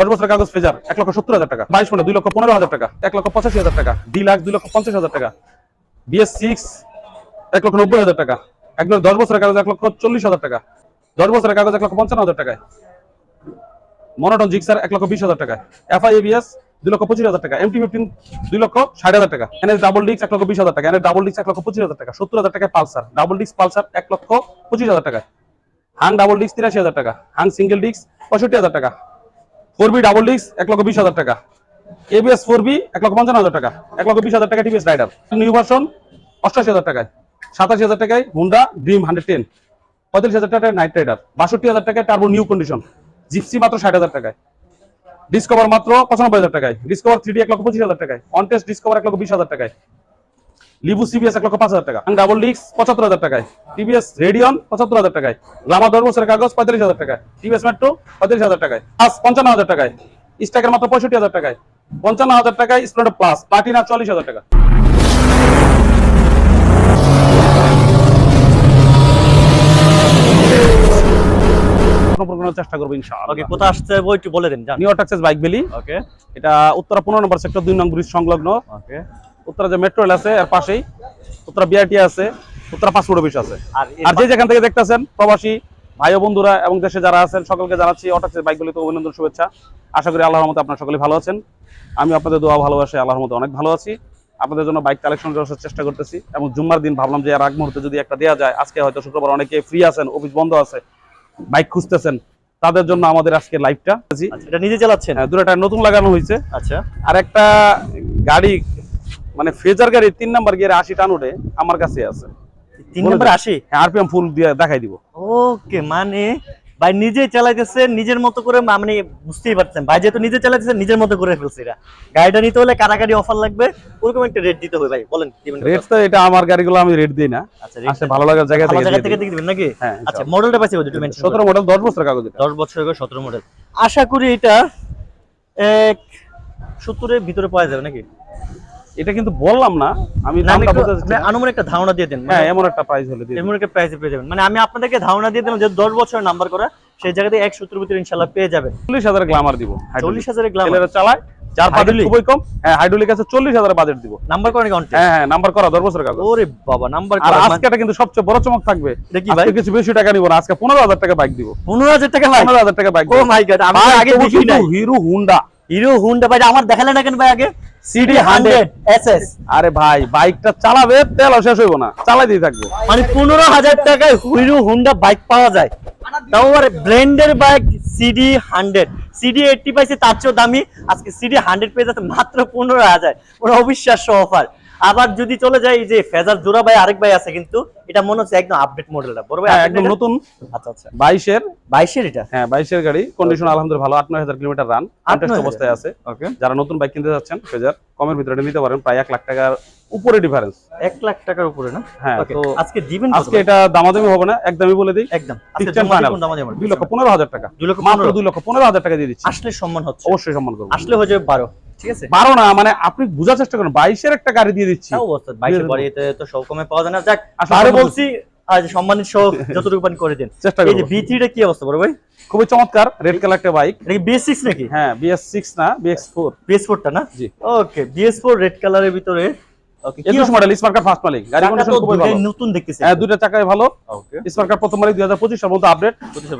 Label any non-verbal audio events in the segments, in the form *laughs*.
দশ বছরের কাগজ ফেজার এক লক্ষ সত্তর হাজার টাকা বাইশ মডেল দুই লক্ষ পনেরো হাজার টাকা এক লক্ষ পঁচাশি হাজার টাকা দুই লাখ দুই লক্ষ পঞ্চাশ হাজার টাকা বিএস সিক্স এক লক্ষ নব্বই হাজার টাকা একদম দশ বছরের কাগজ এক লক্ষ চল্লিশ হাজার টাকা দশ বছরের কাগজ এক লক্ষ পঞ্চান্ন হাজার টাকায় মনোটন জিক্সার এক লক্ষ বিশ হাজার টাকা এফআই এবিএস দুই লক্ষ পঁচিশ হাজার টাকা এমটি ফিফটিন দুই লক্ষ ষাট হাজার টাকা এনএস ডাবল ডিক্স এক লক্ষ বিশ হাজার টাকা এনএস ডাবল ডিক্স এক লক্ষ পঁচিশ হাজার টাকা সত্তর হাজার টাকায় পালসার ডাবল ডিক্স পালসার এক লক্ষ পঁচিশ হাজার টাকা হাং ডাবল ডিক্স তিরাশি হাজার টাকা হাং সিঙ্গেল ডিক্স পঁয়ষট্টি হাজার টাকা ফোর বি ডাবল ডিক্স এক লক্ষ বিশ হাজার টাকা। এবিএস ফোর বি, এক লক্ষ পঞ্চান্ন হাজার টাকা। এক লক্ষ বিশ হাজার টাকা টিভিএস রাইডার। নিউ ভার্সন, অষ্টাশি হাজার টাকায়। সাতাশি হাজার টাকায় হুন্ডা ড্রিম হান্ড্রেড টেন। পঁয়তাল্লিশ হাজার টাকায় নাইট রাইডার। বাষট্টি হাজার টাকায় টার্বো নিউ কন্ডিশন। জিপসি মাত্র ষাট হাজার টাকায়। ডিসকভার মাত্র পঁচানব্বই হাজার টাকায়। ডিসকভার থ্রি ডি এক লক্ষ পঁচিশ হাজার টাকায়। অনটেস্ট ডিসকভার এক লক্ষ বিশ হাজার টাকায়। লিবু সিবিএস এক লক্ষ পাঁচ হাজার টাকা। ডাবল ডিক্স পঁচাত্তর হাজার টাকায়। টিভিএস রেডিয়ন পঁচাত্তর হাজার টাকায়। গ্লামার দশ বছরের কাগজ পঁয়তাল্লিশ হাজার টাকায়। টিভিএস মেট্রো পঁয়তাল্লিশ হাজার টাকায়। প্লাস পঞ্চান্ন হাজার টাকায়। স্টাকের মাত্র পঁয়ষট্টি হাজার টাকায়। পঞ্চান্ন হাজার টাকায় স্প্লেন্ডার প্লাস প্লাটিনা চল্লিশ হাজার টাকা। কোনো চেষ্টা করব ইনশাআল্লাহ। ওকে একটু বলে দিন জান নিউ টাক্সেস বাইক বেলি ওকে এটা উত্তরা পনেরো নম্বর সেক্টর দুই নং ব্রিজ সংলগ্ন। ওকে উত্তরা যে মেট্রো রেল আছে এর পাশেই উত্তরা বিআরটি আছে উত্তরা পাসপোর্ট অফিস আছে। আর যে যেখান থেকে দেখতেছেন প্রবাসী ভাই ও বন্ধুরা এবং দেশে যারা আছেন সকলকে জানাচ্ছি অটাক্সের বাইকগুলিতে অভিনন্দন শুভেচ্ছা। আশা করি আল্লাহর মতো আপনারা সকলে ভালো আছেন। আমি আপনাদের দোয়া ভালোবাসি আল্লাহর মতো অনেক ভালো আছি। আপনাদের জন্য বাইক কালেকশন করার চেষ্টা করতেছি এবং জুম্মার দিন ভাবলাম যে এর আগ মুহূর্তে যদি একটা দেওয়া যায় আজকে হয়তো শুক্রবার অনেকে ফ্রি আছেন অফিস বন্ধ আছে বাইক খুঁজতেছেন তাদের জন্য আমাদের আজকে লাইভটা আচ্ছা, এটা নিজে চালাচ্ছেন? দুটা নতুন লাগানো হয়েছে। আচ্ছা। আর একটা গাড়ি মানে ফেজার গাড়ি তিন নাম্বার গিয়ারে আশি টান উঠে আমার কাছে আছে। তিন নম্বর দেন। আসি হ্যাঁ আরপিএম ফুল দিয়ে দেখাই দিব। ওকে মানে ভাই নিজে চালাইতেছে নিজের মতো করে মানে বুঝতেই পারছেন। ভাই যেহেতু নিজে চালাইতেছে নিজের মতো করে ফেলছে এরা। গাড়িটা নিতে হলে কারাগাড়ি অফার লাগবে ওরকম একটা রেট দিতে হবে ভাই বলেন? রেট তো এটা আমার গাড়িগুলো আমি রেট দিই না। আচ্ছা টা- ভালো লাগার জায়গা থেকে জায়গা থেকে দিবেন নাকি? হ্যাঁ আচ্ছা মডেলটা পাইছে ওই একটু মেনশন সতেরো মডেল দশ বছর কাগজ এটা। দশ বছর করে সতেরো মডেল আশা করি এটা এক সত্তরের ভিতরে পাওয়া যাবে নাকি? এটা কিন্তু বললাম না আমি দামটা একটু- বলতে চাচ্ছি আপনি না। আনুমানিক একটা ধারণা দিয়ে দেন হ্যাঁ এমন একটা প্রাইস হলে এমন একটা প্রাইসে পেয়ে যাবেন। মানে আমি আপনাদেরকে ধারণা দিয়ে দিলাম যে দশ বছরের নাম্বার করা সেই জায়গাতে এক সত্তর ভিতরে ইনশাল্লাহ পেয়ে যাবেন চল্লিশ হাজার গ্লামার দিব চল্লিশ চালায় খুবই কম হ্যাঁ হাইড্রোলিক আছে চল্লিশ হাজার বাজেট দিব। নাম্বার করা অন হ্যাঁ হ্যাঁ নাম্বার করা দশ বছর ওরে বাবা নাম্বার আর আজকে এটা কিন্তু সবচেয়ে বড় চমক থাকবে। দেখি ভাই। কিছু বেশি টাকা নিব না আজকে পনেরো হাজার টাকা বাইক দিব। পনেরো হাজার টাকা পনেরো হাজার টাকা বাইক ও মাই গড আমি আগে দেখি নাই। হিরো হুন্ডা হিরো হুন্ডা ভাই আমার দেখালেন না কেন ভাই আগে? সিডি হান্ড্রেড এসএস আরে ভাই বাইকটা চালাবে তেল শেষ হইব না চালাই দিয়ে থাকবে। মানে পনেরো হাজার টাকায় হিরো হুন্ডা বাইক পাওয়া যায়। তাও আবার ব্র্যান্ডের bike CD hundred CD eighty পাইছে তার চেয়েও দামি। আজকে সিডি হান্ড্রেড পেয়ে যাচ্ছে মাত্র পনেরো হাজার। ওরা অবিশ্বাস্য অফার আবার যদি চলে যায় এই যে ফেজার জোড়া ভাই আরেক ভাই আছে কিন্তু এটা মনে হচ্ছে একদম আপডেট মডেলটা বড় ভাই হ্যাঁ, একদম নতুন আচ্ছা আচ্ছা। 22 এর 22 এর এটা? হ্যাঁ 22 এর গাড়ি কন্ডিশন আলহামদুলিল্লাহ ভালো আট নয় হাজার কিলোমিটার রান কন্টেস্ট অবস্থায় আছে। ওকে যারা নতুন বাইক কিনতে যাচ্ছেন ফেজার কমের ভিতরে নিতে পারেন। প্রায় 1 লাখ টাকার উপরে ডিফারেন্স এক লাখ টাকার উপরে না? হ্যাঁ তো আজকে দিবেন আজকে এটা দামাদামি হবে না একদমই বলে দিই। একদম। আজকে দুই লক্ষ পনেরো হাজার টাকা। দুই লক্ষ মাত্র লক্ষ পনেরো হাজার টাকা দিয়ে দিচ্ছি। আসলে সম্মান হচ্ছে। অবশ্যই সম্মান করব। আসলে হয়ে যাবে ঠিক আছে? না মানে আপনি বোঝার চেষ্টা করেন বাইশের একটা গাড়ি দিয়ে দিচ্ছি। অবস্থা এতে তো সব কমে পাওয়া যায় না। যাক আরে বলছি আজ সম্মানিত সহ যতটুকু পান করে দিন। চেষ্টা এই যে করব। বি থ্রিটা কি অবস্থা বড় ভাই? খুবই চমৎকার রেড কালার একটা বাইক এটা কি সিক্স নাকি? হ্যাঁ বিএস সিক্স না বিএক্স ফোর বিএস ফোরটা না? জি। ওকে ফোর রেড কালারের ভিতরে একুশ মডেল স্মার্কার ফার্স্ট মালিক। গাড়ি কন্ডিশন খুবই ভালো। নতুন দেখতেছি হ্যাঁ দুইটা চাকায় ভালো। স্মার্কার প্রথমবারই দুই হাজার পঁচিশ সাল মধ্যে আপডেট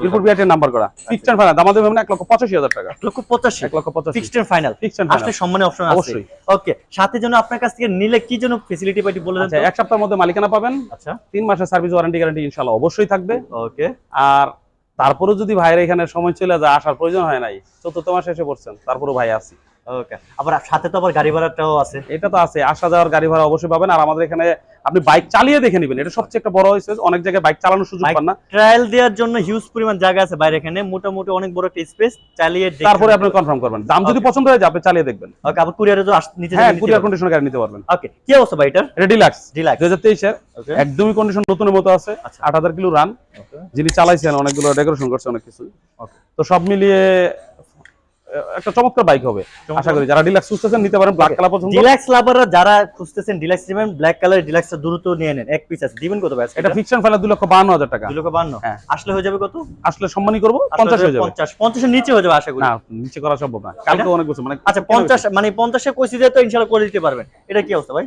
এরপর বিআরটি নাম্বার করা। ফিক্সড এন্ড ফাইনাল আমাদের ভাবনা এক লক্ষ পঁচাশি হাজার টাকা। এক লক্ষ পঁচাশি। এক লক্ষ পঁচাশি। Fixed and final fixed and আসলে সম্মানের অপশন আছে। অবশ্যই। ওকে সাথে জন্য আপনার কাছ থেকে নিলে কি জন্য ফেসিলিটি পাইটি বলে দেন আচ্ছা এক সপ্তাহের মধ্যে মালিকানা পাবেন। আচ্ছা। তিন মাসের সার্ভিস ওয়ারেন্টি গ্যারান্টি অবশ্যই থাকবে। ওকে আর তারপরেও যদি ভাইয়ের এখানে সময় চলে যায় আসার প্রয়োজন হয় নাই চতুর্থ মাসে এসে পড়ছেন তারপরেও ভাই আছি। ওকে আবার সাথে তো আবার গাড়ি ভাড়াটাও আছে। এটা তো আছে আসা যাওয়ার গাড়ি ভাড়া অবশ্যই পাবেন। আর আমাদের এখানে আপনি বাইক চালিয়ে দেখে নেবেন। এটা সবচেয়ে একটা বড় হয়েছে অনেক জায়গায় বাইক চালানোর সুযোগ পান না। ট্রায়াল দেওয়ার জন্য হিউজ পরিমাণ জায়গা আছে বাইরে এখানে। মোটামুটি অনেক বড় একটা স্পেস চালিয়ে তারপরে আপনি কনফার্ম করবেন। দাম যদি পছন্দ হয়ে আপনি চালিয়ে দেখবেন। ওকে আবার কুরিয়ারে তো আস- হ্যাঁ কুরিয়ার কন্ডিশনের গাড়ি নিতে পারবেন। ওকে কি অবস্থা ভাই এটার? এটা ডিলাক্স রিল্যাক্স দুই হাজার একদমই কন্ডিশন নতুনের মতো আছে। আচ্ছা। আট হাজার কিলো রান যিনি চালাইছেন অনেকগুলো ডেকোরেশন করছে অনেক কিছু। তো সব মিলিয়ে একটা চমৎকার বাইক হবে আশা করি। যারা ডিলাক্স খুঁজতেছেন নিতে পারেন ব্ল্যাক কালার পছন্দ। ডিলাক্স লাভাররা যারা খুঁজতেছেন ডিলাক্স নেবেন ব্ল্যাক কালার ডিলাক্সটা দ্রুত নিয়ে নেন এক পিস আছে। দিবেন কত ভাই এটা ফিকশন ফাইনাল দুই লক্ষ বাহান্ন হাজার টাকা। দুই লক্ষ বান্ন? হ্যাঁ। আসলে হয়ে যাবে কত? আসলে সম্মানই করব পঞ্চাশ হয়ে যাবে। পঞ্চাশ। পঞ্চাশের নিচে হয়ে যাবে আশা করি। না নিচে করা সম্ভব না। কালকে অনেক বছর মানে আচ্ছা পঞ্চাশ মানে পঞ্চাশে কইছি যে তো ইনশাল্লাহ করে দিতে পারবেন। এটা কি অবস্থা ভাই?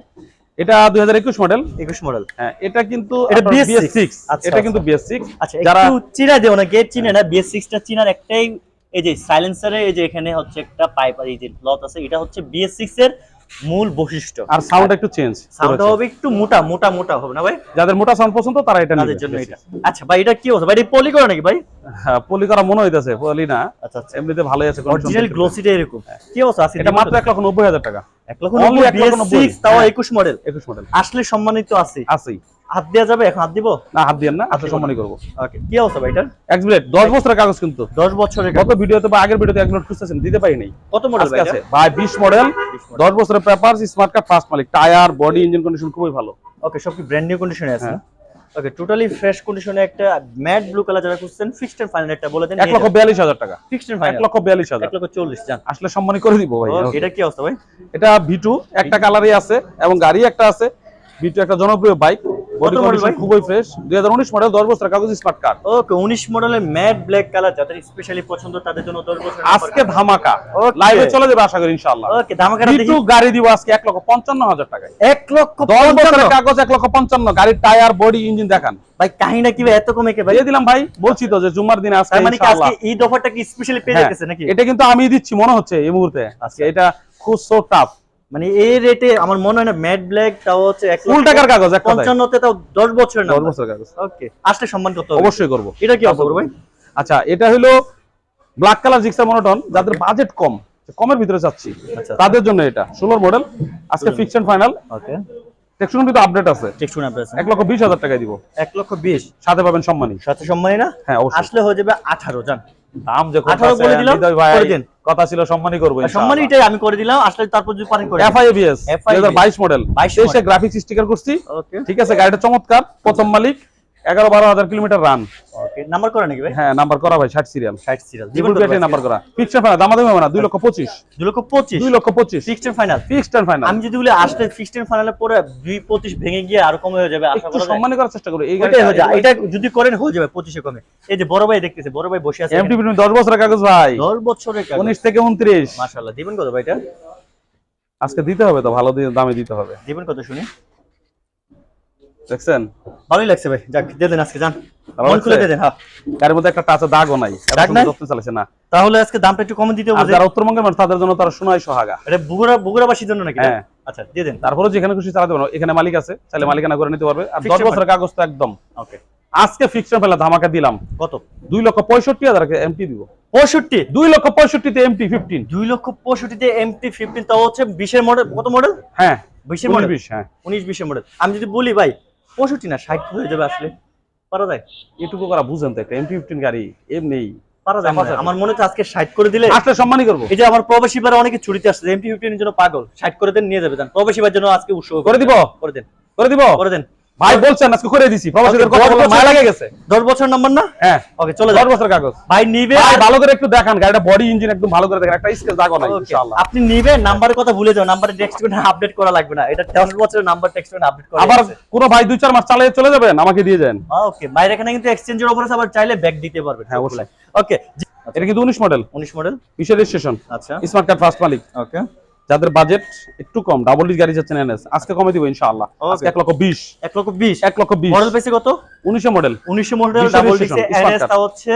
এটা দুই হাজার একুশ মডেল একুশ মডেল হ্যাঁ এটা কিন্তু এটা আপনার BS6 BS6 আচ্ছা, এটা কিন্তু আচ্ছা। সিক্স আচ্ছা যারা একটু চিনা দেও না গেট চিনে না। বিএস সিক্সটা চিনার একটাই এই যে সাইলেন্সারে এই যে এখানে হচ্ছে একটা পাইপ আর এই যে আছে এটা হচ্ছে বিএস সিক্স এর মূল বৈশিষ্ট্য। আর সাউন্ড একটু চেঞ্জ সাউন্ডটা হবে একটু মোটা মোটা মোটা হবে না ভাই? যাদের মোটা সাউন্ড পছন্দ তারা এটা নেবে জন্য এটা। আচ্ছা ভাই এটা কি হচ্ছে ভাই এটা পলি করা নাকি ভাই? হ্যাঁ পলি করা মনে হইতাছে পলি না। আচ্ছা আচ্ছা। এমনিতে ভালোই আছে অরিজিনাল গ্লসিটা এরকম। কি অবস্থা? আছে এটা মাত্র এক লক্ষ নব্বই হাজার টাকা। তাও হ্যাঁ। একুশ মডেল একুশ মডেল আসলে সম্মানিত আছে। আছেই। হাত দেওয়া যাবে? এখন হাত দিব? না হাত দিয়ে না হাত আচ্ছা সম্মানই করব। ওকে কি অবস্থা ভাই এটার? এক্সবিলেট দশ বছরের কাগজ কিন্তু। বছরের গত ভিডিওতে বা আগের ভিডিওতে এক্সবিলেট খুঁজতেছেন দিতে পারি নাই। কত মডেল ভাই আছে? ভাই মডেল 20 দশ বছরের পেপার স্মার্ট কার্ড ফার্স্ট মালিক। টায়ার বডি ইঞ্জিন কন্ডিশন খুবই ভালো। ওকে সব কি ব্র্যান্ড নিউ কন্ডিশনে আছে? হ্যাঁ। ওকে টোটালি ফ্রেশ কন্ডিশনে একটা ম্যাট ব্লু কালার যারা খুঁজছেন ফিক্সড এন্ড ফাইনাল একটা বলে দেন এক লক্ষ বিয়াল্লিশ হাজার টাকা। ফিক্সড এন্ড ফাইনাল লক্ষ বিয়াল্লিশ হাজার। এক লক্ষ চল্লিশ জান আসলে সম্মানই করে দিব ভাই এটা কি অবস্থা ভাই? এটা ভিটু একটা কালারই আছে এবং গাড়ি একটা আছে। ভিটু একটা জনপ্রিয় বাইক বডি কন্ডিশন খুবই ফ্রেশ দুই হাজার উনিশ মডেল দশ বছরের কাগজ স্মার্ট কার্ড ওকে উনিশ মডেলের ম্যাট ব্ল্যাক কালার যাদের স্পেশালি পছন্দ তাদের জন্য দশ বছর আজকে ধামাকা। লাইভে চলে যাবে আশা করি ইনশাআল্লাহ। ওকে ধামাকাটা ভিটু দেখি গাড়ি দিব আজকে এক লক্ষ পঞ্চান্ন হাজার টাকায়। এক লক্ষ দশ বছরের কাগজ লক্ষ পঞ্চান্ন। গাড়ির টায়ার বডি ইঞ্জিন দেখান। ভাই কাহিনা কি এত কমে কে ভাই? দিয়ে দিলাম ভাই। বলছি তো যে জুম্মার দিনে আজকে তার মানে কি আজকে ঈদ অফারটা কি স্পেশালি পেয়ে নাকি? এটা কিন্তু আমি দিচ্ছি মনে হচ্ছে এই মুহূর্তে। আজকে এটা খুব সো টাফ মানে এই রেটে আমার মনে হয় না ম্যাট ব্ল্যাক তাও হচ্ছে এক ফুল টাকার কাগজ এক কথায় পঞ্চান্নতে তাও দশ বছরের না দশ বছরের কাগজ। ওকে আসলে সম্মান করতে হবে। অবশ্যই করব। এটা কি অবস্থা ভাই? আচ্ছা এটা হলো ব্ল্যাক কালার জিক্সার মনোটন যাদের বাজেট কম কমের ভিতরে চাচ্ছি আচ্ছা। তাদের জন্য এটা ষোলোর মডেল আজকে ফিকশন ফাইনাল ওকে টেকশন কিন্তু আপডেট আছে। ঠিক শুনে আপনার এক লক্ষ বিশ হাজার টাকায় দিব। এক লক্ষ বিশ। সাথে পাবেন সম্মানী। সাথে সম্মানী না? হ্যাঁ অবশ্যই। আসলে হয়ে যাবে আঠারো জান। দাম যে 18 বলে দিলাম, করে দিন। কথা ছিল সম্মানই করব সম্মানিটাই আমি করে দিলাম আসলে তারপর যদি পারেন করে এফআইএবিএস FIABS দুই হাজার বাইশ মডেল 22 তেইশে গ্রাফিক্স স্টিকার করছি। ঠিক আছে গাড়িটা চমৎকার। প্রথম মালিক। এগারো বারো হাজার কিলোমিটার রান নাম্বার করে নাকি ভাই? হ্যাঁ নাম্বার করা ভাই ষাট সিরিয়াল ষাট সিরিয়াল জীবন নাম্বার করা। ফিক্সড ফাইনাল দামাদামি হবে না দুই লক্ষ পঁচিশ। দুই লক্ষ পঁচিশ? দুই লক্ষ পঁচিশ। ফিক্সড ফাইনাল ফিক্সড ফাইনাল আমি যদি বলি আসলে ফিক্সড ফাইনালে পরে দুই পঁচিশ ভেঙে গিয়ে আরও কমে হয়ে যাবে আশা করা যায়? করার চেষ্টা করি এই হয়ে যায়। এটা যদি করেন হয়ে যাবে পঁচিশে কমে। এই যে বড় ভাই দেখতেছে বড় ভাই বসে আছে এমটি দশ বছরের কাগজ ভাই। দশ বছরের উনিশ থেকে উনত্রিশ। মাশাআল্লাহ দিবেন কত ভাই এটা? আজকে দিতে হবে তো ভালো দামে দিতে হবে। দিবেন কত শুনি? দেখছেন? ভালোই লাগছে ভাই। যাক দিয়ে দেন আজকে যান। মন খুলে দিয়ে দেন হ্যাঁ। গাড়ির মধ্যে একটা টাচে দাগও নাই। দাগ নাই? যত্ন না। তাহলে আজকে দামটা একটু কমে দিতে হবে যারা উত্তরবঙ্গের মানুষ তাদের জন্য তারা সোহাগা। এটা জন্য নাকি? হ্যাঁ। আচ্ছা দিয়ে দেন। তারপরে যেখানে খুশি চালাতে পারো এখানে মালিক আছে চাইলে মালিকানা করে নিতে পারবে। আর দশ Fixed বছরের কাগজ তো একদম। ওকে আজকে ফিক্সড ফেলা ধামাকা দিলাম। কত? দুই লক্ষ পঁয়ষট্টি হাজার এমটি দিব। পঁয়ষট্টি? দুই লক্ষ পঁয়ষট্টিতে এমটি ফিফটিন দুই লক্ষ পঁয়ষট্টিতে এমটি ফিফটিন তাও হচ্ছে বিশের মডেল কত মডেল হ্যাঁ বিশের মডেল বিশ হ্যাঁ। উনিশ বিশের মডেল আমি যদি বলি ভাই পঁয়ষট্টি না ষাট হয়ে যাবে আসলে। পারা যায়। এটুকু করা বুঝেন তো একটা এম ফিফটিন গাড়ি এমনি। পারা যায়। আমার মনে হচ্ছে আজকে ষাট করে দিলে আসলে সম্মানই করব। এই যে আমার প্রবাসী ভাইরা অনেকে ছুটিতে আসছে এম ফিফটিনের জন্য পাগল। ষাট করে দেন নিয়ে যাবে যান। প্রবাসী ভাইয়ের জন্য আজকে উৎসব। করে দিব। করে দেন। করে দিব। করে দেন। ভাই বলছেন আজকে করে দিছি প্রবাসীদের কথা বলে মায়া লাগে গেছে। দশ বছর নাম্বার না? হ্যাঁ ওকে চলে দশ যান বছর কাগজ। ভাই নিবে ভাই আর- ভালো করে একটু দেখান গাড়িটা বডি ইঞ্জিন একদম ভালো করে দেখেন একটা স্কেচ দাগও নাই ইনশাআল্লাহ। আপনি নিবেন নাম্বারের কথা ভুলে যাও নাম্বারে টেক্সট করে আপডেট করা লাগবে না। এটা দশ বছরের নাম্বার টেক্সট করে আপডেট করা আবার কোনো ভাই দুই চার মাস চালিয়ে চলে যাবেন আমাকে দিয়ে যান। ওকে বাইরে এখানে কিন্তু এক্সচেঞ্জের অফার আছে আবার চাইলে ব্যাক দিতে পারবেন। হ্যাঁ। ওকে এটা কিন্তু উনিশ মডেল উনিশ মডেল বিশের রেজিস্ট্রেশন আচ্ছা। স্মার্ট কার্ড ফার্স্ট মালিক। ওকে যাদের বাজেট একটু কম ডাবল ডিস গাড়ি যাচ্ছেন এনএস আজকে কমে দিব ইনশাআল্লাহ। আজকে এক লক্ষ বিশ। এক লক্ষ বিশ। এক লক্ষ বিশ। মডেল পেয়েছে কত? উনিশে মডেল উনিশশো মডেল ডাবল ডিসে এনএস তা হচ্ছে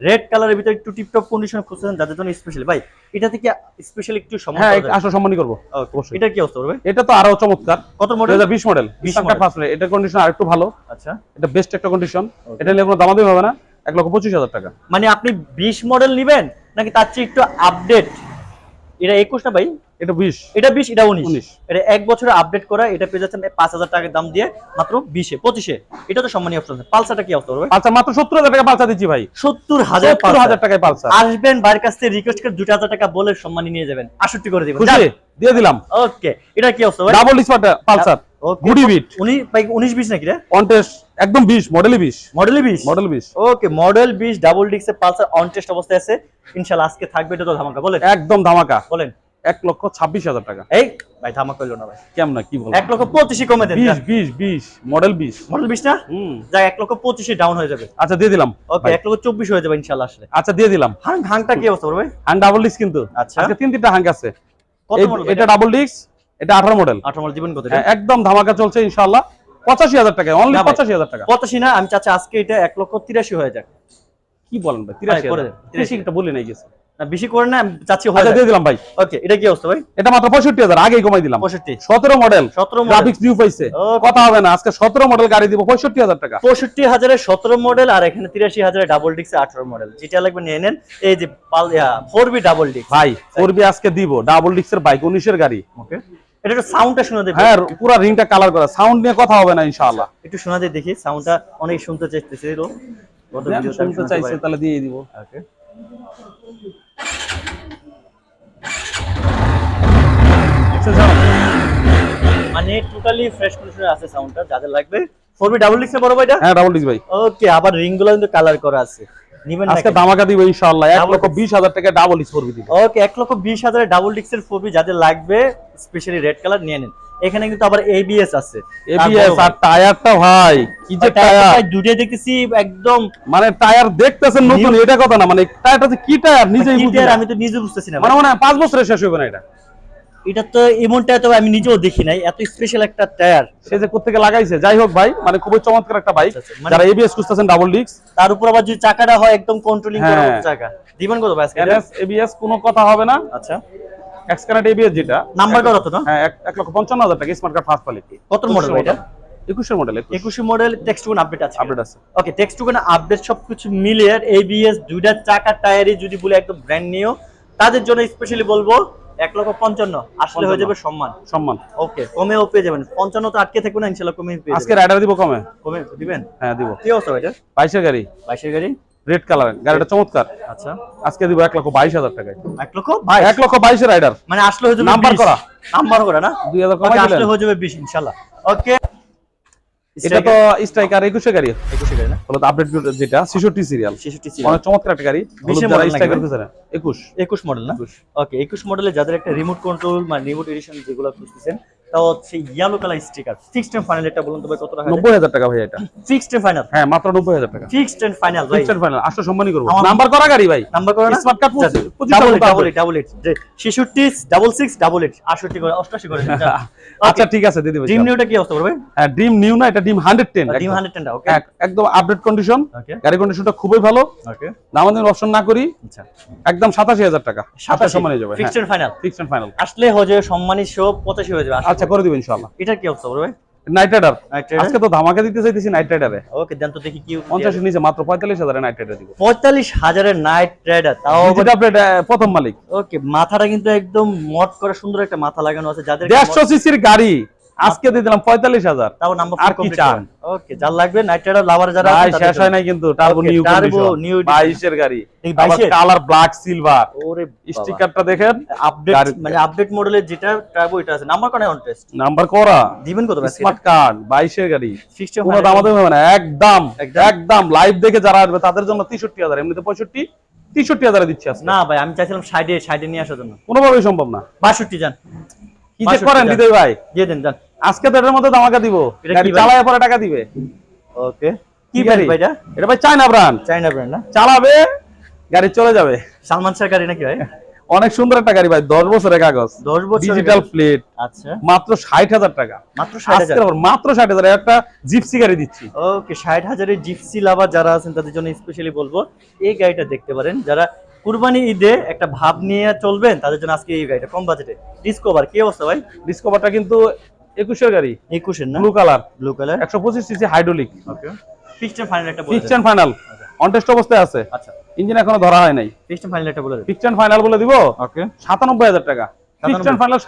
রেড কালারের ভিতরে একটু টিপটপ কন্ডিশন খুঁজছেন যাদের জন্য স্পেশাল ভাই এটা থেকে স্পেশাল একটু সম্মান হ্যাঁ আসো সম্মানই করব অবশ্যই। এটা কি অবস্থা হবে এটা তো আরও চমৎকার। কত মডেল হাজার বিশ model 20 smart card model। First মালিক এটার কন্ডিশন আর একটু ভালো। আচ্ছা। এটা বেস্ট একটা কন্ডিশন এটা নিয়ে কোনো দামাদামি হবে না। এক লক্ষ পঁচিশ হাজার টাকা। মানে আপনি বিশ মডেল নিবেন নাকি তার চেয়ে একটু আপডেট এটা একুশ না ভাই? এটা বিশ। এটা বিশ এটা উনিশ। 19 এটা এক বছরে আপডেট করা এটা পেয়ে যাচ্ছেন টাকার দাম দিয়ে মাত্র এটা তো সম্মানীয় অপশন পালসারটা কি অবস্থা হবে আচ্ছা মাত্র সত্তর হাজার টাকা পালসা দিচ্ছি ভাই। টাকায় আসবেন বাড়ির কাছ থেকে রিকোয়েস্ট করে দুটো হাজার টাকা বলে সম্মানী নিয়ে যাবেন। আষট্টি করে দিবেন। খুশি? দিয়ে দিলাম। ওকে। এটা কি অবস্থা ডাবল পালসার। গুডি বিট। নাকি রে? কন্টেস্ট একদম বিশ মডেলই বিশ। মডেলই বিশ? মডেল বিশ। Okay model double pulsar on test অবস্থায় আছে। ইনশাল্লাহ আজকে থাকবে এটা তো ধামাকা। বলেন। একদম ধামাকা। বলেন। এক লক্ষ ছাব্বিশ হাজার টাকা। এই ভাই ধামাকা হইল না ভাই। কেমন কি বল এক লক্ষ পঁচিশে কমে দেন বিশ বিশ বিশ মডেল বিশ। মডেল বিশ না? যা এক লক্ষ পঁচিশে ডাউন হয়ে যাবে। আচ্ছা দিয়ে দিলাম। ওকে এক লক্ষ চব্বিশ হয়ে যাবে ইনশাল্লাহ আসলে। আচ্ছা দিয়ে দিলাম। হাং হাংটা কি অবস্থা ভাই? হাং ডাবল ডিস্ক কিন্তু। আচ্ছা। তিন তিনটা হাং আছে। কত এটা ডাবল ডিস্ক এটা আঠারো মডেল আঠারো মডেল দিবেন কত হ্যাঁ, একদম ধামাকা চলছে ইনশাল্লাহ পঁচাশি হাজার টাকা অনলি পঁচাশি হাজার টাকা। পঁচাশি না আমি চাচ্ছি আজকে এটা এক লক্ষ তিরাশি হয়ে যাক। কি বলেন ভাই তিরাশি। তিরাশি একটা বলে নাই গেছে। বেশি করে না চাচ্ছি হয়ে আচ্ছা দিয়ে দিলাম ভাই। ওকে এটা কি অবস্থা ভাই? এটা মাত্র পঁয়ষট্টি হাজার আগেই কমাই দিলাম। পঁয়ষট্টি। সতেরো মডেল সতেরো মডেল গ্রাফিক্স নিউ পাইছে। কথা হবে না আজকে সতেরো মডেল গাড়ি দিব পঁয়ষট্টি হাজার টাকা। পঁয়ষট্টি হাজারে সতেরো মডেল আর এখানে তিরাশি হাজারে ডাবল ডিক্সে আঠারো মডেল যেটা লাগবে নিয়ে নেন এই যে ফোর বি ডাবল ডিক্স ভাই করবি আজকে দিব ডাবল ডিক্সের বাইক উনিশের গাড়ি। ওকে এটা একটু সাউন্ডটা শুনে দেবে হ্যাঁ পুরো রিংটা কালার করা। সাউন্ড নিয়ে কথা হবে না ইনশাআল্লাহ। একটু শোনা দিয়ে দেখি সাউন্ডটা অনেক শুনতে চাইতেছিল গত ভিডিওতে শুনতে চাইছে তাহলে দিয়ে দিব। Okay. মানে টোটালি ফ্রেশ কন্ডিশনে আছে সাউন্ডটা যাদের লাগবে। ফোর বি ডাবল ডিক্সে বড় ভাইটা? হ্যাঁ ডাবল ডিক্স ভাই। ওকে আবার রিংগুলো কিন্তু কালার করা আছে। নিবেন আজকে ধামাকা দিব ইনশাআল্লাহ। এক লক্ষ বিশ হাজার টাকা ডাবল ডিক্স করবি দিব। ওকে এক লক্ষ বিশ হাজারে ডাবল ডিক্সের ফোর বি যাদের লাগবে স্পেশালি রেড কালার নিয়ে নেন। এখানে কিন্তু আবার এবিএস আছে। এবিএস আর টায়ারটা ভাই কি যে টায়ার। দুটোই দেখতেছি একদম মানে টায়ার দেখতেছেন নতুন এটা কথা না মানে টায়ারটা যে কি টায়ার নিজেই কি বুঝি টায়ার আমি তো নিজে বুঝতেছি না মানে মনে হয় পাঁচ বছরে শেষ হবে না এটা। এটা তো এমন টায়ার তো আমি নিজেও দেখি নাই এত স্পেশাল একটা টায়ার। সে যে কোথেকে লাগাইছে যাই হোক ভাই মানে খুবই চমৎকার একটা বাইক আচ্ছা, আচ্ছা, মানে- যারা এবিএস খুঁজতেছেন ডাবল ডিক্স তার উপর আবার যদি চাকাটা হয় একদম কন্ট্রোলিং করার হ্যাঁ। চাকা। দিবেন কত ভাই এবিএস কোনো কথা হবে না। আচ্ছা। এক্সকারেন্ট এবিএস যেটা নাম্বার কত তো? হ্যাঁ এক- এক লক্ষ পঞ্চান্ন হাজার টাকা স্মার্ট কার্ড ফার্স্ট কোয়ালিটি কত মডেল এটা? একুশের মডেল একুশে। মডেল টেক্সট টুন আপডেট আছে। আপডেট আছে। ওকে টেক্সট টুন আপডেট সবকিছু মিলিয়ে এবিএস দুইটা চাকা টায়ারই যদি বলে একদম ব্র্যান্ড নিও তাদের জন্য স্পেশালি বলব এক লক্ষ পঞ্চান্ন। আসলে হয়ে যাবে সম্মান। সম্মান। ওকে কমেও পেয়ে যাবেন। পঞ্চান্ন তো আটকে থাকবে না ইনশাল্লাহ কমে আজকে রাইডার দিব কমে? কমে দিবেন? হ্যাঁ দিব। কি অবস্থা ভাই এটা? বাইশের গাড়ি। বাইশের গাড়ি? রেড কালার গাড়িটা চমৎকার। আচ্ছা। আজকে দিব এক লক্ষ বাইশ হাজার টাকায়। এক লক্ষ এক লক্ষ বাইশের রাইডার মানে আসলে হয়ে যাবে নাম্বার করা। নাম্বার করা না? দুই হাজার ওকে কমাই আসলে হয়ে যাবে বিশ ইনশাল্লাহ। ওকে এটা তো স্ট্রাইকার একুশে গাড়ি। একুশে গাড়ি না? হলো আপডেট যেটা ছেষট্টি সিরিয়াল ছেষট্টি ছিল অনেক চমৎকার একটা গাড়ি। যারা স্ট্রাইকার? খুঁজে একুশ। একুশ মডেল না? ওকে একুশ মডেলে যাদের একটা রিমোট কন্ট্রোল মানে রিমোট এডিশন যেগুলো খুঁজতেছেন তাও হচ্ছে yellow colour sticker fixed and final এটা বলুন তবে কত টাকা নব্বই হাজার টাকা ভাই এটা। ফিক্সড এন্ড ফাইনাল হ্যাঁ মাত্র নব্বই হাজার টাকা। ফিক্সড এন্ড ফাইনাল ভাই। ফিক্সড ফাইনাল আসলে সম্মানই করব। নাম্বার করা গাড়ি ভাই। নাম্বার করে না? Smart card পঁচিশ- পঁচিশ ডাবল ডাবল ডাবল এইট ছেষট্টি ডাবল সিক্স ডাবল এইট আটষট্টি করে অষ্টাশি করে *laughs* আচ্ছা ঠিক আছে দিদি ভাই ড্রিম নিউটা কি অবস্থা করবে হ্যাঁ ড্রিম নিউ না এটা dream hundred ten dream hundred টেনটা okay একদম আপডেট কন্ডিশন গাড়ি কন্ডিশনটা খুবই ভালো। ওকে দামাদামি অপশন না করি। আচ্ছা। একদম সাতাশি হাজার টাকা। সাতাশ। সম্মানে যাবে fixed and final fixed and final আসলে হয়ে যাবে সম্মানী শো পঁচাশি হয়ে যাবে। আচ্ছা করে দিব ইনশাআল্লাহ। এটা কি অবস্থা করবে নাইট রাইডার আজকে তো ধামাকা দিতে চাইতেছি নাইট রাইডারে ওকে দেন তো দেখি কি পঞ্চাশের নিচে মাত্র পঁয়তাল্লিশ হাজারে নাইট রাইডার দিব। পঁয়তাল্লিশ হাজারে নাইট রাইডার তাও আপডেট প্রথম মালিক। ওকে মাথাটা কিন্তু একদম মট করে সুন্দর একটা মাথা লাগানো আছে। যাদের দেড়শো সিসির গাড়ি। আজকে দিয়ে দিলাম পঁয়তাল্লিশ হাজার। আর কি চান? ওকে যার লাগবে নাইট রাইডার লাভার যারা ভাই শেষ হয়। নাই কিন্তু turbo new condition new edition। বাইশের গাড়ি। এই 22 এর? কালার ব্ল্যাক সিলভার ওরে স্টিকারটা দেখেন। আপডেট মানে আপডেট মডেলের যেটা টার্বো এটা আছে। নাম্বার কোন অন টেস্ট নাম্বার করা। দিবেন কত স্মার্ট কার্ড বাইশের গাড়ি। ফিক্সড কোনো দামাদামি হবে না একদম একদম? একদম লাইভ দেখে যারা আসবে তাদের জন্য তেষট্টি হাজার এমনিতে পঁয়ষট্টি তেষট্টি হাজারে দিচ্ছি আজকে। না ভাই আমি চাইছিলাম সাইডে সাইডে নিয়ে আসার জন্য। কোনোভাবেই সম্ভব না। বাষট্টি যান। কি করেন। হৃদয় ভাই? দিয়ে দেন যান। আজকে তো এটার মধ্যে ধামাকা দিব। চালায় পরে টাকা দিবে। ওকে। কি ব্র্যান্ড গাড়ি? ভাই? এটা ভাই চায়না ব্রান্ড চাইনা ব্র্যান্ড না? চালাবে গাড়ি চলে যাবে। সালমান শাহ গাড়ি নাকি ভাই? অনেক সুন্দর একটা গাড়ি ভাই দশ বছরের কাগজ। দশ বছর ডিজিটাল প্লেট আচ্ছা। মাত্র ষাট হাজার টাকা। মাত্র ষাট হাজার? মাত্র ষাট হাজার। একটা জিপসি গাড়ি দিচ্ছি। ওকে ষাট হাজারের জিপসি লাভার যারা আছেন তাদের জন্য স্পেশালি বলব এই গাড়িটা দেখতে পারেন। যারা কুরবানি ঈদে একটা ভাব নিয়ে চলবেন তাদের জন্য আজকে এই গাড়িটা কম বাজেটে ডিসকভার কি অবস্থা ভাই? ডিসকভারটা কিন্তু একুশের গাড়ি। একুশের না? ব্লু কালার ব্লু কালার একশো পঁচিশ সিসি হাইড্রোলিক ফিক্সড ফাইনাল একটা ফিক্সড ফাইনাল কন্টেস্ট অবস্থায় আছে। আচ্ছা। ইঞ্জিন এখনও ধরা হয় নাই। ফিক্সড ফাইনাল একটা বলে ফিক্সড ফাইনাল বলে দিব? ওকে টাকা। ফিক্সড ফাইনাল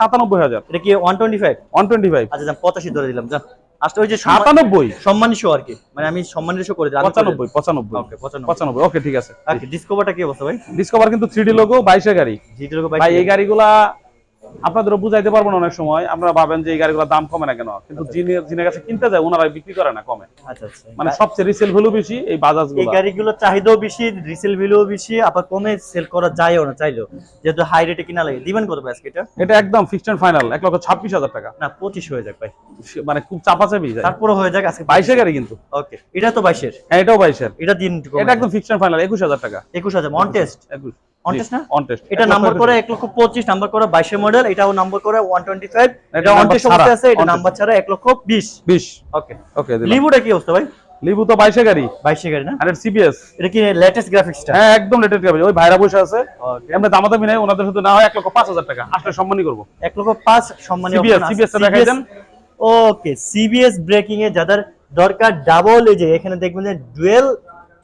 এটা কি one twenty five one twenty five আচ্ছা যান পঁচাশি ধরে দিলাম যান। আসলে ওই যে সম্মান- সাতানব্বই। সম্মানী শো আর কি। মানে আমি সম্মানের শো করে দিলাম। পঁচানব্বই পঁচানব্বই। ওকে পঁচানব্বই। পঁচানব্বই ওকে ঠিক আছে। ওকে ডিসকভারটা কি অবস্থা ভাই? ডিসকভার কিন্তু থ্রি ডি লোগো বাইশের গাড়ি। জিটি লোক ভাই এই গাড়িগুলা আপনাদেরও বুঝাইতে পারব না অনেক সময়। আমরা ভাবেন যে এই গাড়িগুলোর দাম কমে না কেন? কিন্তু যিনি যিনি কাছে কিনতে যায় ওনারা বিক্রি করে না কমে। আচ্ছা আচ্ছা। মানে সবচেয়ে রিসেল ভ্যালু বেশি এই বাজাজ এই গাড়িগুলোর চাহিদাও বেশি রিসেল ভ্যালুও বেশি আবার কমে সেল করা যায়ও না চাইলেও। যেহেতু হাই রেটে কিনা লাগে। দিবেন কত ভাই আজকে এটা? এটা একদম ফিক্সড এন্ড ফাইনাল এক লক্ষ ছাব্বিশ হাজার টাকা। না পঁচিশ হয়ে যাক ভাই। মানে খুব চাপা চাপি যায়। তারপরে হয়ে যাক আজকে বাইশে গাড়ি কিন্তু। ওকে এটা তো বাইশের। হ্যাঁ এটাও বাইশের। এটা দিন এটা একদম ফিক্সড এন্ড ফাইনাল একুশ হাজার টাকা। একুশ হাজার অন টেস্ট একুশ। On না? অন এটা নাম্বার করে এক লক্ষ পঁচিশ নাম্বার করে বাইশের মডেল এটাও নাম্বার করে ওয়ান টোয়েন্টি ফাইভ এটা এটা অন number টেস্ট ছাড়া, আছে এটা নাম্বার ছাড়া এক লক্ষ বিশ। বিশ। ওকে ওকে লিভুটা কি অবস্থা ভাই? লিবু তো বাইশে গাড়ি। বাইশে গাড়ি না? আর সিবিএস এটা কি লেটেস্ট গ্রাফিক্সটা হ্যাঁ একদম লেটেস্ট গাড়ি ওই ভাইরা বসে আছে। দামাদামি নেই ওনাদের না হয় লক্ষ পাঁচ হাজার টাকা। আসলে সম্মানই করব। এক লক্ষ। দেখাই দেন। ওকে সিবিএস ব্রেকিং এ যাদের দরকার ডাবল এই যে এখানে দেখবেন যে ডুয়েল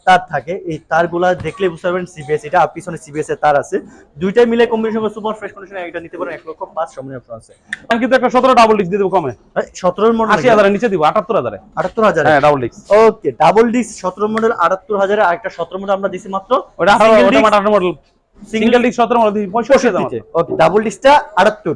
তার থাকে। এই তারগুলা দেখলে বুঝতে পারবেন সিবিএস এটা আর পিছনে সিবিএস এর তার আছে। দুইটাই মিলে কম্বিনেশন করে সুপার ফ্রেশ কন্ডিশনে এটা নিতে পারেন এক লক্ষ পাঁচ সম্মানীয় অপশন আছে। আমি কিন্তু একটা সতেরো ডাবল ডিস্ক দিয়ে দেবো কমে। সতেরোর মডেল আশি হাজারের নিচে দিব আটাত্তর হাজারে। আটাত্তর হাজার? হ্যাঁ double disc okay double disc সতেরো মডেল আটাত্তর হাজারে আরেকটা সতেরো মডেল আমরা দিছি মাত্র। ওটা আঠারো Single ওটা disc, আঠারো মডেল সিঙ্গেল ডিস্ক সতেরো মডেল পঁয়ষট্টি হাজার পঁয়ষট্টিতে ওকে ডাবল ডিস্কটা আটাত্তর।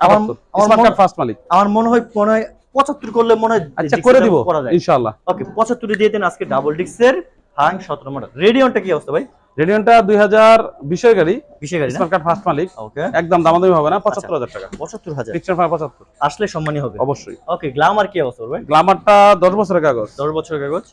আমার আমার মনে- ফার্স্ট মালিক। আমার মনে হয় মনে হয় পঁচাত্তর করলে মনে হয় আচ্ছা করে দিব। ইনশাআল্লাহ। ওকে পঁচাত্তরে দিয়ে দেন আজকে ডাবল ডিস্কের হাং সতেরো মডেল রেডিয়নটা কি অবস্থা ভাই? রেডিয়নটা দুই হাজার বিশের গাড়ি। বিশে গাড়ি স্মার্ট কার্ড ফার্স্ট মালিক। ওকে একদম দামাদামি হবে না পঁচাত্তর হাজার টাকা। পঁচাত্তর হাজার। ফিক্সড ফাইভ পঁচাত্তর। আসলে সম্মানী হবে। অবশ্যই। ওকে গ্লামার কি অবস্থা ভাই? গ্লামারটা দশ বছরের কাগজ। দশ বছর কাগজ।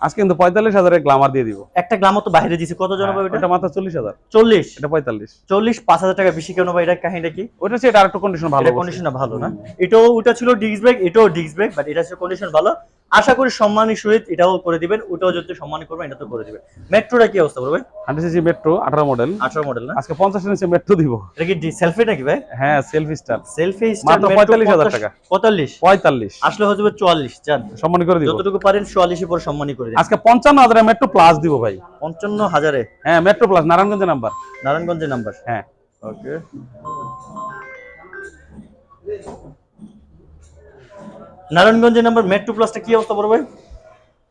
আজকে কিন্তু পঁয়তাল্লিশ হাজারের গ্লামার দিয়ে দিব। একটা গ্লামার তো বাইরে দিছি কত জন হবে এটা? মাত্র চল্লিশ হাজার। চল্লিশ। এটা পঁয়তাল্লিশ। চল্লিশ পাঁচ হাজার টাকা বেশি কেন ভাই? এটা কাহিনীটা কি? ওটা হচ্ছে এটা আরেকটু কন্ডিশন ভালো এটা কন্ডিশনটা ভালো না। এটাও ওটা ছিল ডিস্ক ব্রেক এটাও ডিস্ক ব্রেক বাট এটা ছিল কন্ডিশন ভালো। আশা করি সম্মানী সহিত এটাও করে দিবেন ওটাও যদি সম্মান করবেন এটা তো করে দিবেন। মেট্রোটা কি অবস্থা বলবে হান্ড্রেড সিসি মেট্রো আঠারো মডেল। আঠারো মডেল না? আজকে পঞ্চাশ ইঞ্চি মেট্রো দিব। এটা কি সেলফি নাকি ভাই? হ্যাঁ সেলফি স্টার সেলফি মাত্র 45,000 টাকা। পঁয়তাল্লিশ? পঁয়তাল্লিশ। আসলে হয়ে যাবে চুয়াল্লিশ চান সম্মান করে দিব। যতটুকু পারেন চুয়াল্লিশে পরে সম্মানী করে দিন। আজকে পঞ্চান্ন হাজারের মেট্রো প্লাস দিব ভাই। পঞ্চান্ন হাজারে? হ্যাঁ মেট্রো প্লাস নারায়ণগঞ্জের নাম্বার। নারায়ণগঞ্জের নাম্বার। হ্যাঁ। ওকে নারায়ণগঞ্জের নাম্বার মেট্রো প্লাসটা কি অবস্থা পড়বে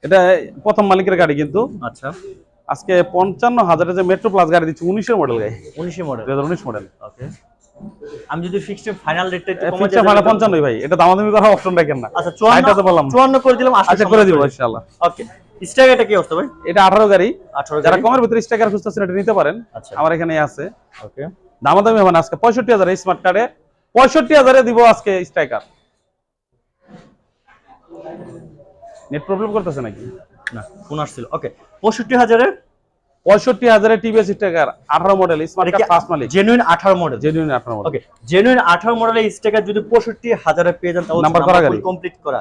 এটা প্রথম মালিকের গাড়ি কিন্তু। আচ্ছা। আজকে পঞ্চান্ন হাজারের যে মেট্রো প্লাস গাড়ি দিচ্ছি উনিশের মডেল গাড়ি। উনিশে মডেল দুই হাজার উনিশ মডেল ওকে আমি যদি ফিক্সড ফাইনাল রেটটা একটু কমাই ফিক্সড ফাইনাল পঞ্চান্নই ভাই। এটা দামাদামি করার অপশন রাখেন না। আচ্ছা চুয়ান্ন এটা তো বললাম। চুয়ান্ন করে দিলাম আচ্ছা করে দিব ইনশাআল্লাহ। ওকে স্ট্রাইকটা কি অবস্থা ভাই? এটা আঠারো গাড়ি। আঠারো যারা কমের ভিতরে স্টাইকার খুঁজতেছেন এটা নিতে পারেন আচ্ছা। আমার এখানে আছে। ওকে দামাদামি হবে না আজকে পঁয়ষট্টি হাজার স্মার্ট কার্ডে পঁয়ষট্টি হাজারে দিব আজকে স্ট্রাইকার নেট প্রবলেম করতেছে নাকি? না ফোন আসছিল। ওকে পঁয়ষট্টি হাজারে? পঁয়ষট্টি হাজারে টিভিএস স্টেকার আঠারো মডেল স্মার্ট ফার্স্ট মালিক জেনুইন আঠারো মডেল জেনুইন আঠারো মডেল ওকে জেনুইন আঠারো মডেলের স্টেকার যদি পঁয়ষট্টি হাজারে পেয়ে যান তাহলে নাম্বার করা। কমপ্লিট করা।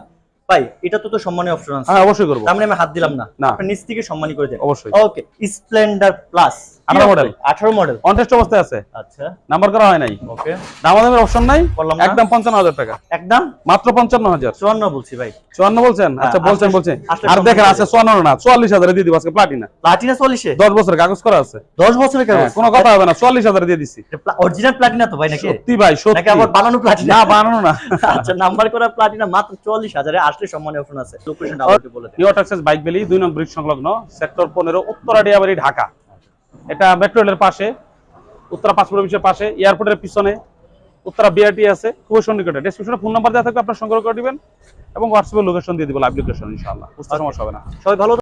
ভাই এটা তো তো অপশন আছে। হ্যাঁ অবশ্যই করব। তার মানে আমি হাত দিলাম না। আপনি নিচ থেকে সম্মানী করে দেন। অবশ্যই। Okay Splendor plus 18 model। আঠারো মডেল কন্টেস্ট অবস্থায় আছে। আচ্ছা। নাম্বার করা হয় নাই। ওকে দামাদামের অপশন নাই। একদম পঞ্চান্ন হাজার টাকা। একদম? মাত্র পঞ্চান্ন হাজার। চুয়ান্ন বলছি ভাই। চুয়ান্ন বলছেন? আচ্ছা হ্যাঁ, বলছেন। বলছেন আর দেখেন আছে চুয়ান্ন না চুয়াল্লিশ হাজারে দিয়ে দিব আজকে প্লাটিনা প্লাটিনা চল্লিশে দশ বছরের কাগজ করা আছে। দশ বছরের কেন হ্যাঁ, কোনো কথা হবে না চুয়াল্লিশ হাজারে দিয়ে দিচ্ছি অরিজিনাল প্লাটিনা তো ভাই নাকি? সত্যি ভাই নাকি আবার বানানো প্লাটিনা না বানানো না। আচ্ছা নাম্বার করা প্লাটিনা মাত্র চুয়াল্লিশ হাজারে আসলে সম্মানীয় অপশন আছে। লোকেশন আমাকে বলে দেন। নিউ বাইক ভ্যালি দুই নম্বর ব্রিজ সংলগ্ন সেক্টর ঢাকা। এটা মেট্রো রেলের পাশে উত্তরা পাসপোর্ট অফিসের পাশে এয়ারপোর্টের পিছনে উত্তরা বিআরটি আছে খুবই সন্নিকটে। ডেসক্রিপশনে ফোন নাম্বার দেওয়া থাকবে আপনার সংগ্রহ করে দিবেন এবং হোয়াটসঅ্যাপে লোকেশন দিয়ে দিব লাইভ লোকেশন ইনশাআল্লাহ। বুঝতে সমস্যা হবে না। সবাই ভালো